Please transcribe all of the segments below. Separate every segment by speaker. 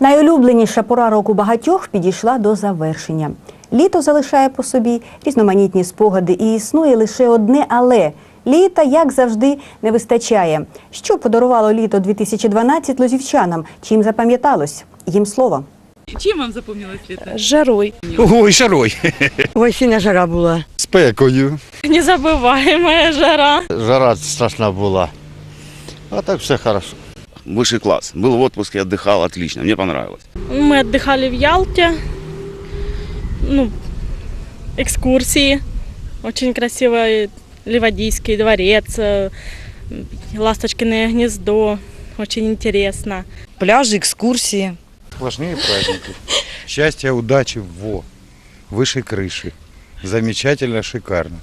Speaker 1: Найулюбленіша пора року багатьох підійшла до завершення. Літо залишає по собі різноманітні спогади, і існує лише одне але. Літа, як завжди, не вистачає. Що подарувало літо 2012 лозівчанам? Чим запам'яталось? Їм слово.
Speaker 2: Чем вам запомнилось лето?
Speaker 3: Жарой.
Speaker 4: Ой, жарой.
Speaker 5: Ой, сильна жара була.
Speaker 4: Спекою.
Speaker 3: Незабываемая жара.
Speaker 6: Жара страшна була. А так все хорошо.
Speaker 7: Высший класс. Был в отпуске, отдыхал, отлично. Мне понравилось.
Speaker 3: Мы отдыхали в Ялте. Ну, экскурсии. Очень красивый Ливадийский дворец, э, Ласточкиное гнездо. Очень интересно.
Speaker 8: пляжи, экскурсии.
Speaker 4: Сплошные праздники. Счастья, удачи, во. Выше крыши. Замечательно, шикарно.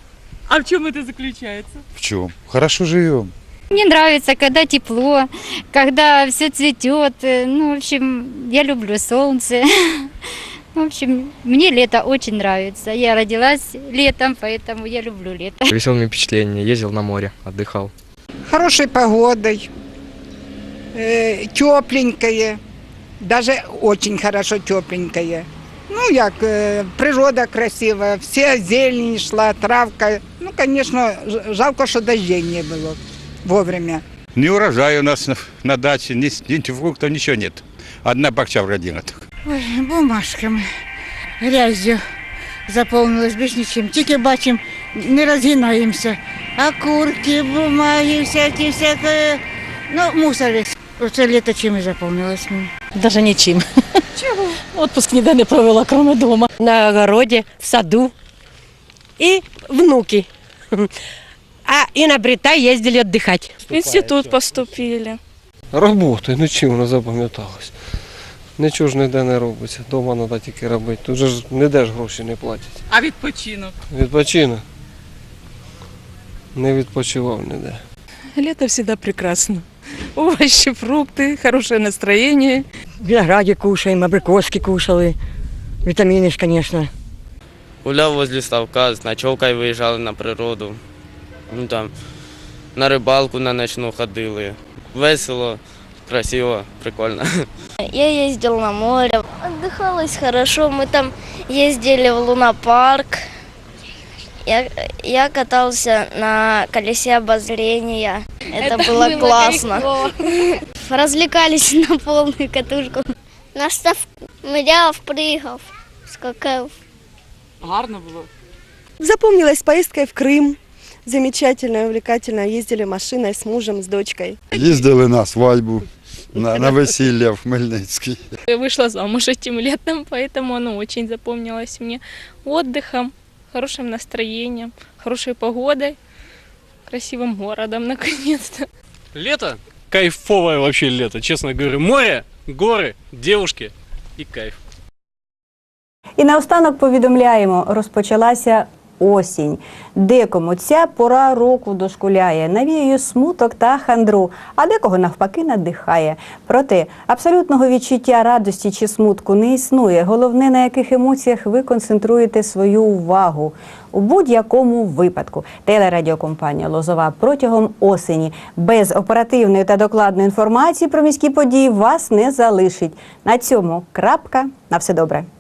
Speaker 2: А в чем это заключается?
Speaker 4: В чем? Хорошо живем.
Speaker 9: Мне нравится, когда тепло, когда все цветет. э, Ну, в общем, я люблю солнце. В общем, мне лето очень нравится. Я родилась летом, поэтому я люблю лето.
Speaker 10: Веселыми впечатлениями. Ездил на море, отдыхал.
Speaker 5: Хорошей погодой, э, тепленькое, даже очень хорошо тепленькое. Ну, як, э, природа красивая, вся зелень шла, травка. Ну, конечно, жалко, что дождей не было вовремя.
Speaker 4: Не урожай у нас на, на даче, ни, ни фруктов, ничего нет. Одна бакча вродина только.
Speaker 5: Ой, бумажками, грязю заповнилось більш нічим. Тільки бачимо, не розгинаємося. Окурки, бумаги, всякі, всяке, ну, мусор весь. Оце літо чим і заповнилось мені.
Speaker 3: Даже ничем. Чего? Отпуск ніде не провела, кроме дома.
Speaker 8: На огороде, в саду. И внуки. А и на Брита ездили отдыхать.
Speaker 3: В институт поступили.
Speaker 10: Роботи, ну чим воно запам'яталось. Нічого ж ніде не робиться. Дома треба тільки робити. Тут же ж ніде ж гроші не платять.
Speaker 2: А відпочинок?
Speaker 10: Відпочинок. Не відпочивав ніде.
Speaker 3: Лето всегда прекрасно. Овощи, фрукты, хорошее настроение.
Speaker 5: Винограді кушаємо, абрикоски кушали. Вітаміни ж, звісно.
Speaker 10: Гуляв возле ставка, з ночовкою виїжджали на природу. Ну там на рибалку на ночну ходили. Весело, красиво, прикольно.
Speaker 9: Я ездил на море. Отдыхалось хорошо. Мы там ездили в лунопарк. Я, я катался на колесе обозрения. Это, было, классно. Развлекались на полную катушку. На ставку. Я впрыгав, скакав.
Speaker 2: Гарно було.
Speaker 3: Запомнилась поездка в Крым Замечательно, увлекательно. Ездили машиной с мужем, с дочкой.
Speaker 4: Їздили на свадьбу, на, на весілля в Хмельницький.
Speaker 3: Я вышла замуж этим летом, поэтому оно очень запомнилось мне отдыхом, хорошим настроением, хорошей погодой, красивым городом, наконец-то.
Speaker 10: Лето? Кайфовое вообще лето, честно говорю. Море, горы, девушки и кайф.
Speaker 1: І наостанок повідомляємо, розпочалася осінь. Декому ця пора року дошкуляє, навіює смуток та хандру, а декого навпаки надихає. Проте абсолютного відчуття радості чи смутку не існує. Головне, на яких емоціях ви концентруєте свою увагу. У будь-якому випадку телерадіокомпанія Лозова протягом осені без оперативної та докладної інформації про міські події вас не залишить. На цьому крапка. На все добре.